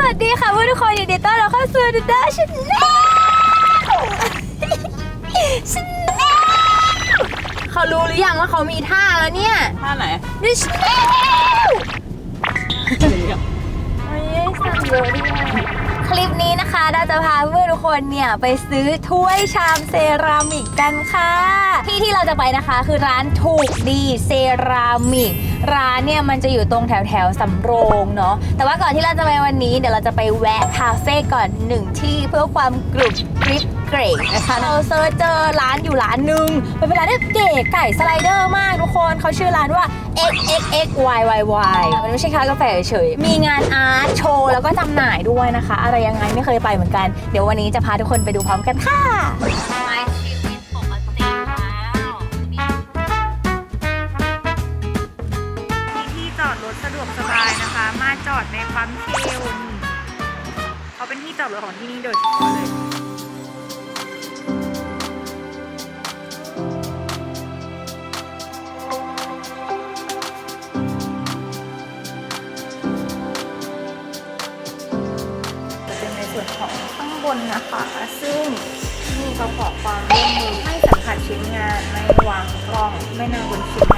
สวัสดีค่ะทุกคนยินดีต้อนรับเข้าสู่ดูด้าชาแนลชาแนลเขารู้หรือยังว่าเขามีท่าแล้วเนี่ยท่าไหนดิชแนลคลิปนี้นะคะเราจะพาเพื่อนทุกคนเนี่ยไปซื้อถ้วยชามเซรามิกกันค่ะ ที่ที่เราจะไปนะคะคือร้านถูกดีเซรามิก ร้านเนี่ยมันจะอยู่ตรงแถวแถวสำโรงเนาะแต่ว่าก่อนที่เราจะไปวันนี้เดี๋ยวเราจะไปแวะคาเฟ่ก่อนหนึ่งที่เพื่อความกรุบกริบเกรดนะคะเราเซิร์ชเจอร้านอยู่ร้านหนึ่งเป็นร้านที่เก๋ไก่สไลเดอร์มากทุกคนเขาชื่อร้านว่า x x x y y y มันไม่ใช่คาเฟ่กาแฟเฉยมีงานอาร์ตโชว์แล้วก็จำหน่ายด้วยนะคะ อะไรยังไงไม่เคยไปเหมือนกัน เดี๋ยววันนี้จะพาทุกคนไปดูพร้อมกันค่ะ ดในปั๊มเชลเขาเป็นที่จอดรถของที่นี่โดยเฉพาะเลยจะเป็นในส่วนของข้างบนนะคะ ซึ่งนี่เขาขอความร่วมมือให้สัมผัสชิ้นงานไม่วางกล้องไม่นั่งบนชิ้น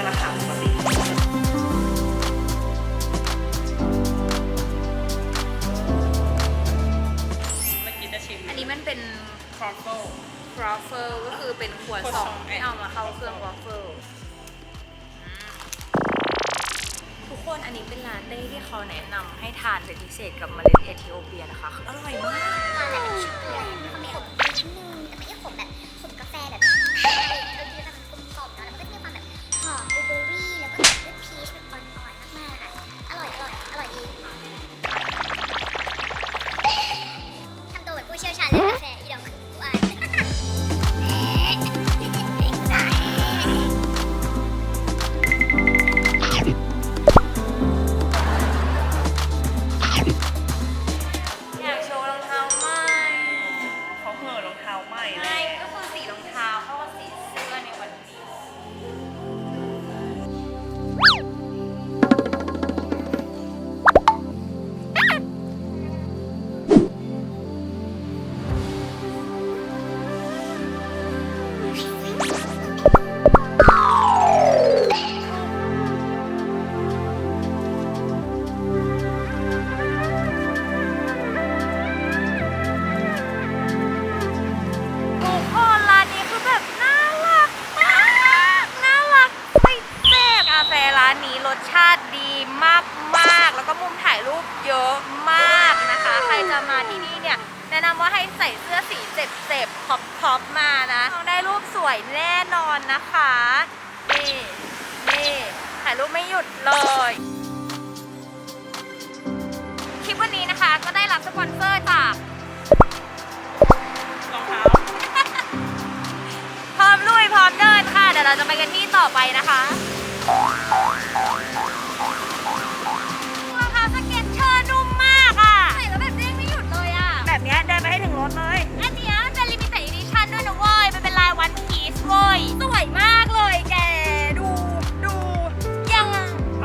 ก็จะราคาปกติเมื่อกี้จะชิมอันนี้มันเป็น ครอฟเฟิลครอฟเฟิลก็คือเป็นขวดขวดสสอองงไม่เอามาเข้าเครื่องวอฟเฟิลทุกคนอันนี้เป็นลาเต้ที่เขาแนะนำให้ทานเป็นพิเศษกับเมล็ดเอธิโอเปียนะคะคืออร่อยมาก เยอะมากนะคะ ใครจะมาที่นี่เนี่ย แนะนำว่าให้ใส่เสื้อสีเจ็บเจ็บๆท็อปๆมานะต้องได้รูปสวยแน่นอนนะคะ นี่นี่ถ่ายรูปไม่หยุดเลยคลิปวันนี้นะคะก็ได้รับสปอนเซอร์จากรองเท้าพร้อมลุยพร้อมเดินค่ะ เดี๋ยวเราจะไปกันที่ต่อไปนะคะ ดินไปให้ถึงรถเลย อันเนี้ยมันเป็นลิมิเต็ดอีดิชั่นด้วยนะเว้ย มันเป็นลายวันพีซเว้ย สวยมากเลยแก ดู ดู ยัง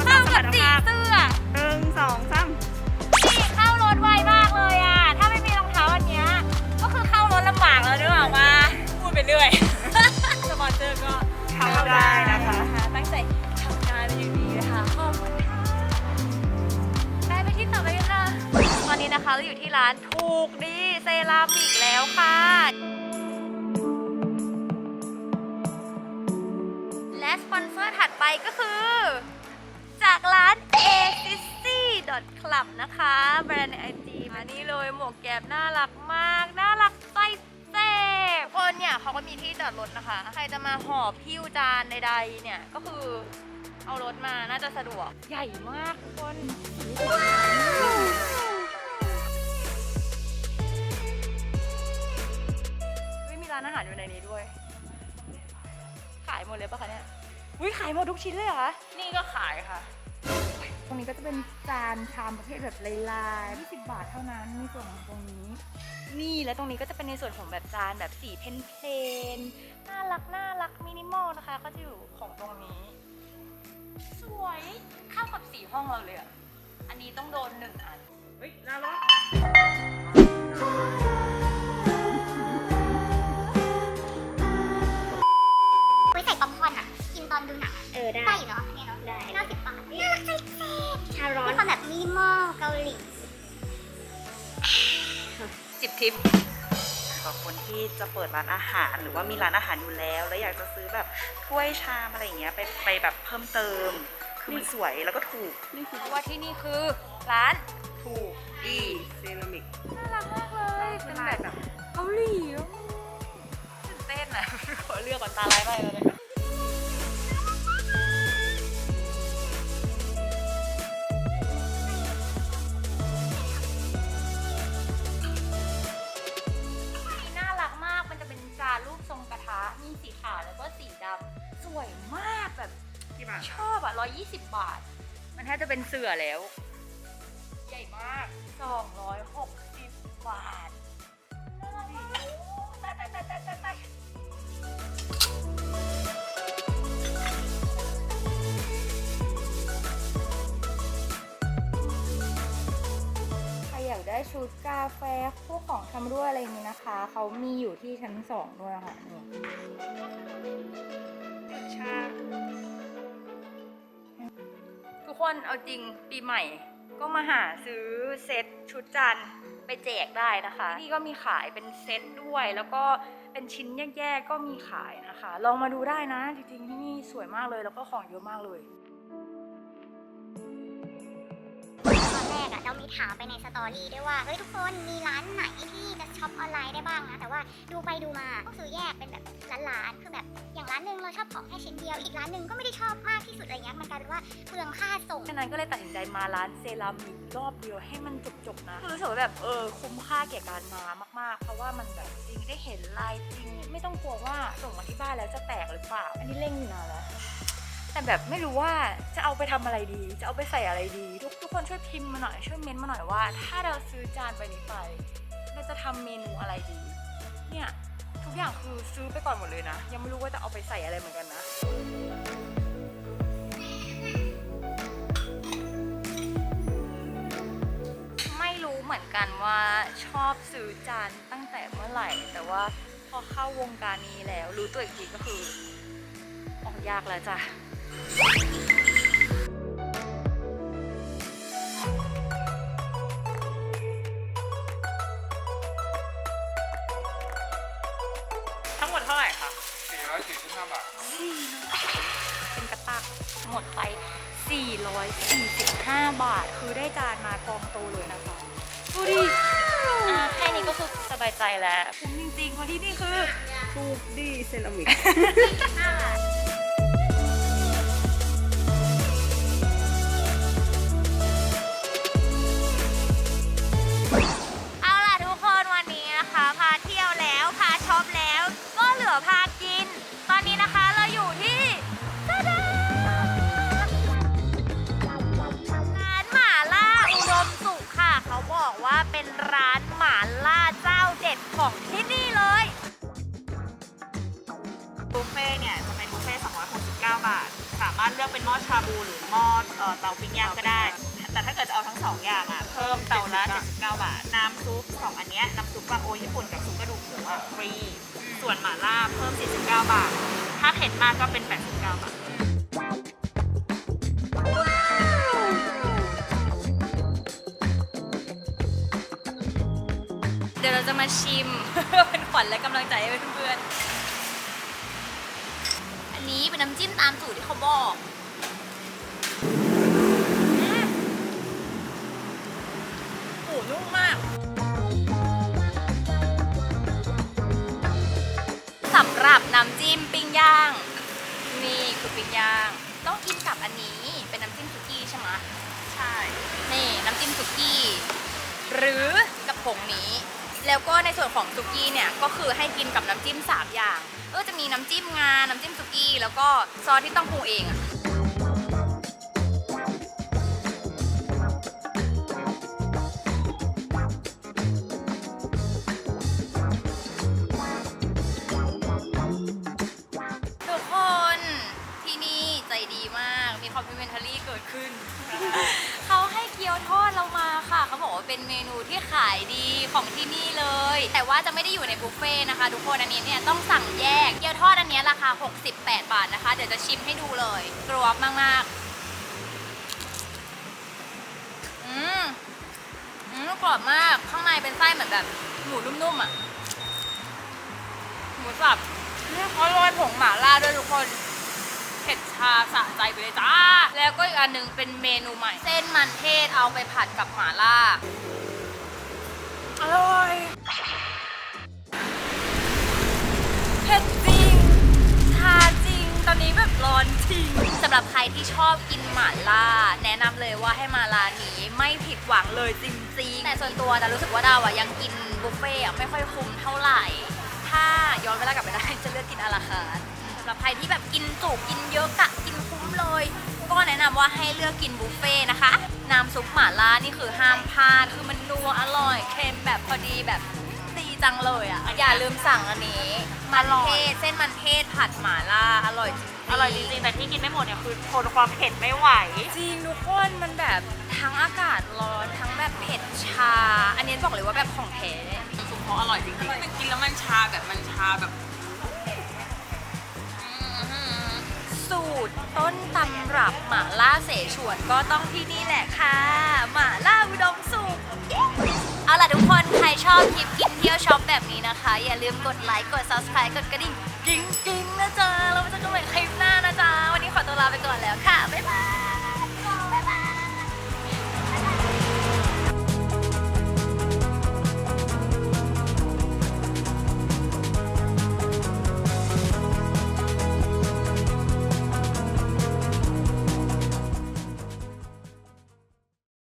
เข้ากับสีเสื้อหนึ่งสองสามนี่เข้ารถไวมากเลยอะ ถ้าไม่มีรองเท้าอันเนี้ย ก็คือเข้ารถลำบากแล้วนึกออกมาพูดไปเรื่อย สปอนเซอร์ก็เข้าได้นะคะ ตั้งใจทำงานเป็นอย่างดีนะคะขอบคุณค่ะได้ไปที่ต่อไปกันเลยตอนนี้นะคะเราอยู่ที่ร้านถูกดี เซรามิกแล้วค่ะ และสปอนเซอร์ถัดไปก็คือ จากร้าน a c i c Club นะคะ แบรนด์ในไอจีมานี่เลยหมวกแก๊ปน่ารักมาก น่ารักไส้เซ่คนเนี่ยเขาก็มีที่จอดรถนะคะ ใครจะมาหอบพิ้วจานใดๆเนี่ย ก็คือเอารถมาน่าจะสะดวก ใหญ่มากทุกคน อยู่ในนี้ด้วย ขายหมดเลยปะคะเนี่ยอุ้ยขายหมดทุกชิ้นเลยเหรอ นี่ก็ขายค่ะ ตรงนี้ก็จะเป็นจานชามประเภทแบบลายๆ20 บาทเท่านั้นมีส่วนของตรงนี้ นี่แล้วตรงนี้ก็จะเป็นในส่วนของแบบจานแบบสีเพนเพลนๆน่ารักน่ารักมินิมอลนะคะ ก็จะอยู่ของตรงนี้ สวยเข้ากับสีห้องเราเลยอะอันนี้ต้องโดนหนึ่งอัน เฮ้ยน่ารัก อนมีความแบบมินิมอลเกาหลีจิบทิปสำหรับคนที่จะเปิดร้านอาหารหรือว่ามีร้านอาหารอยู่แล้ว แล้วอยากจะซื้อแบบถ้วยชามอะไรอย่างเงี้ยไปไปแบบเพิ่มเติม คือมันสวยแล้วก็ถูกเพราะว่าที่นี่คือร้านถูกดีเซรามิกน่ารักมากเลยเป็นแบบแบบเกาหลีอะตื่นเต้นอะขอเลือกก่อนตาลายไปเลย 120 บาท มันแทบจะเป็นเสือแล้ว ใหญ่มาก 260 บาทน่ารักมากตายตายตายตายตายตายใครอยากได้ชุดกาแฟพวกของชำร่วยอะไรนี้นะคะ เขามีอยู่ที่ชั้นสองด้วยค่ะนี่ ชา คนเอาจริงปีใหม่ ก็มาหาซื้อเซตชุดจันไปแจกได้นะคะที่นี่ก็มีขายเป็นเซตด้วย แล้วก็เป็นชิ้นแยกๆก็มีขายนะคะ ลองมาดูได้นะ จริงๆที่นี่สวยมากเลย แล้วก็ของเยอะมากเลย เรามีถามไปในสตอรี่ด้วยว่า เฮ้ยทุกคนมีร้านไหนที่จะช็อปออนไลน์ได้บ้างนะ แต่ว่าดูไปดูมาต้องซื้อแยกเป็นแบบร้านๆคือแบบอย่างร้านหนึ่งเราชอบของแค่ชิ้นเดียว อีกร้านหนึ่งก็ไม่ได้ชอบมากที่สุดอะไรเงี้ย มันกลายเป็นว่าเปลืองค่าส่ง ฉะนั้นก็เลยตัดสินใจมาร้านเซรามิกรอบเดียวให้มันจบๆนะคือรู้สึกว่าแบบเออคุ้มค่าแก่การมามากๆ เพราะว่ามันแบบจริงได้เห็นลายจริง ไม่ต้องกลัวว่าส่งมาที่บ้านแล้วจะแตกหรือเปล่า อันนี้เร่งอยู่นานแล้ว แต่แบบไม่รู้ว่าจะเอาไปทำอะไรดี จะเอาไปใส่อะไรดี ทุกทุกคนช่วยพิมพ์มาหน่อยช่วยเม้นต์มาหน่อยว่า ถ้าเราซื้อจานใบนี้ไปเราจะทำเมนูอะไรดี เนี่ยทุกอย่างคือซื้อไปก่อนหมดเลยนะ ยังไม่รู้ว่าจะเอาไปใส่อะไรเหมือนกันนะไม่รู้เหมือนกันว่าชอบซื้อจานตั้งแต่เมื่อไหร่ แต่ว่าพอเข้าวงการนี้แล้ว รู้ตัวอีกทีก็คือออกยากแล้วจ้ะ ทั้งหมดเท่าไหร่คะ445 บาทเป็นกระตักหมดไป 445 บาท คือได้จานมากองโตเลยนะคะดูดิอ่าแค่นี้ก็คือสบายใจแล้วคุ้มจริงๆเพราะที่นี่คือ ถูกดีเซรามิกเอาารถเลือกเป็นหม้อชาบูหรือหม้อเอ่อเตาปิ้งย่างก็ได้ แต่ถ้าเกิดจะเอาทั้งสองอย่างอะ เพิ่มเตาละ79บาท น้ำซุปสองอันเนี้ยน้ำซุปวาโอญี่ปุ่นกับซุปกระดูกหมูอะฟรี ส่วนหม่าล่าเพิ่ม 49 บาท ถ้าเผ็ดมากก็เป็น 89 บาท เดี๋ยวเราจะมาชิม เป็นขวัญและกำลังใจให้เพื่อนๆ เป็นน้ำจิ้มตามสูตรที่เขาบอกอืมโอ้นุ่มมาก สำหรับน้ำจิ้มปิ้งย่าง นี่คือปิ้งย่าง ต้องกินกับอันนี้เป็นน้ำจิ้มสุกี้ใช่ไหมใช่ นี่น้ำจิ้มสุกี้ หรือกับผงนี้ แล้วก็ในส่วนของซุกี้เนี่ยก็คือให้กินกับน้ำจิ้ม 3 อย่างก็จะมีน้ำจิ้มงา น้ำจิ้มซุกี้ แล้วก็ซอสที่ต้องปรุงเองอะทุกคนที่นี่ใจดีมาก มีคอมพลีเมนทารี่เกิดขึ้น เขาให้เกี๊ยวทอดเรามาค่ะ เขาบอกว่าเป็นเมนูที่ขายดี ของที่นี่เลย แต่ว่าจะไม่ได้อยู่ในบุฟเฟ่ต์นะคะทุกคนอันนี้เนี่ยต้องสั่งแยกเกี๊ยวทอดอันนี้ราคา 68 บาทนะคะ เดี๋ยวจะชิมให้ดูเลยกรอบมากๆ อืมอืมกรอบมากข้างในเป็นไส้เหมือนแบบหมูนุ่มๆอะหมูสับนี่เขาโรยผงหม่าล่าด้วยทุกคนเผ็ดชาสะใจไปเลยจ้า แล้วก็อีกอันหนึงเป็นเมนูใหม่ เส้นมันเทศเอาไปผัดกับหม่าล่า ร่อยเผ็ดจริง ชาจริง ตอนนี้แบบร้อนจริง สำหรับใครที่ชอบกินหม่าล่า แนะนำเลยว่าให้มาร้านนี้ไม่ผิดหวังเลยจริงๆ แต่ส่วนตัวดารู้สึกว่าดาวอะยังกินบุฟเฟ่อะไม่ค่อยคุ้มเท่าไหร่ ถ้าย้อนเวลากลับไปได้จะเลือกกินอาราคาร์ทสำหรับใครที่แบบกินจุกินเยอะกะกินคุ้มเลย ก็แนะนำว่าให้เลือกกินบุฟเฟ่ต์นะคะ น้ำซุปหม่าล่านี่คือห้ามพลาด คือมันนัวอร่อยเค็มแบบพอดีแบบดีจังเลยอะ อย่าลืมสั่งอันนี้ มันเทศเส้นมันเทศผัดหม่าล่าอร่อยจริงๆอร่อยจริงๆแต่ที่กินไม่หมดเนี่ยคือทนความเผ็ดไม่ไหว จริงทุกคนมันแบบทั้งอากาศร้อนทั้งแบบเผ็ดชา อันนี้บอกเลยว่าแบบของแท้ซุปเขาอร่อยจริงๆมันกินแล้วมันชาแบบมันชาแบบ สูตร ต้นตำรับหม่าล่าเสฉวนก็ต้องที่นี่แหละค่ะหม่าล่าอุดมสุขเอาล่ะทุกคนใครชอบคลิปกินเที่ยวช็อปแบบนี้นะคะ อย่าลืมกดไลค์กด subscribe กดกระดิ่งกิ๊งกิ๊งนะจ๊ะเราจะกันใหม่คลิปหน้า